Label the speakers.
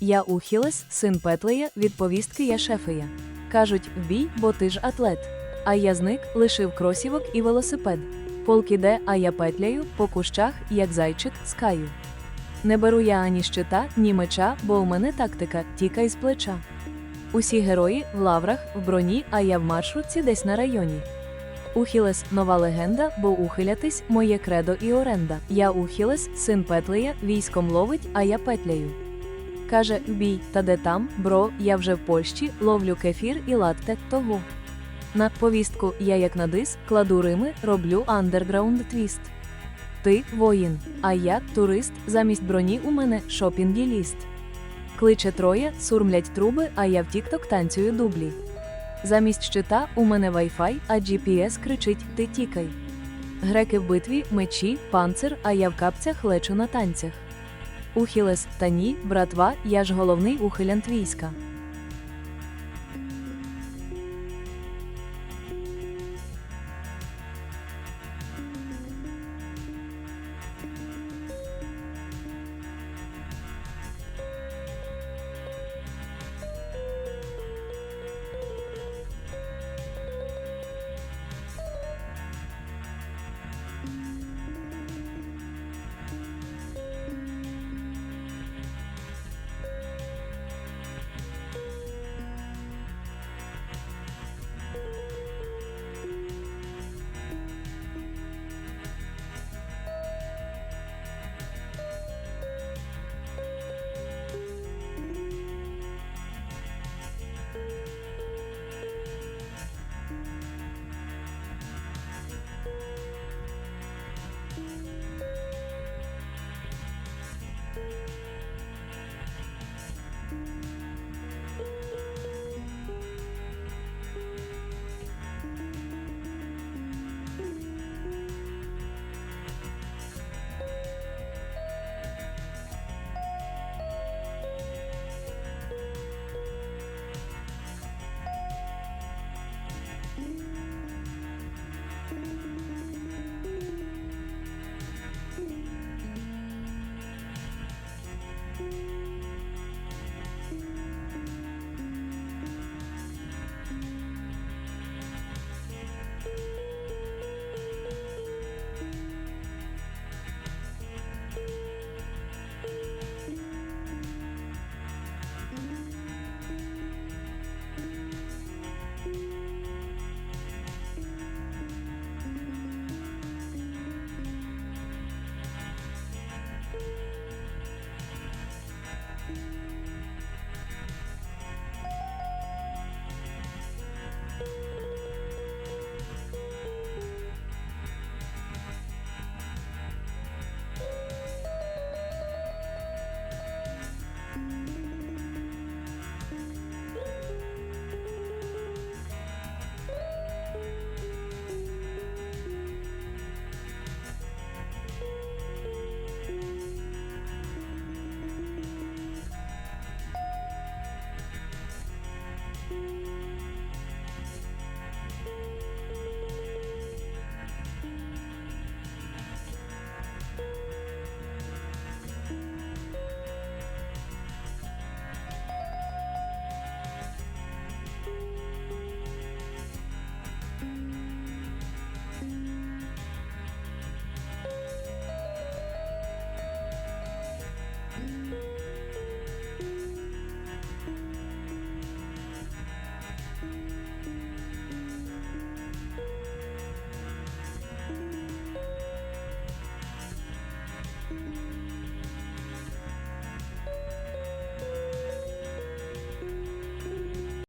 Speaker 1: Я Ухілес, син Петлея, від повістки я шефея. Кажуть, бій, бо ти ж атлет. А я зник, лишив кросівок і велосипед. Полк іде, а я петляю, по кущах, як зайчик, скаю. Не беру я ані щита, ні меча, бо у мене тактика тікай з плеча. Усі герої в лаврах, в броні, а я в маршрутці десь на районі. Ухілес нова легенда, бо ухилятись моє кредо і оренда. Я Ухілес, син Петлея, військом ловить, а я петляю. Каже, бій, та де там, бро, я вже в Польщі, ловлю кефір і латте того. На повістку я як на дис, кладу рими, роблю андерграунд твіст. Ти воїн, а я турист, замість броні у мене шопінгі-ліст. Кличе троє, сурмлять труби, а я в тікток танцюю дублі. Замість щита у мене Wi-Fi, а GPS кричить Ти тікай. Греки в битві, мечі, панцир, а я в капцях лечу на танцях. Ухілес, та ні, братва, я ж головний ухилянт війська.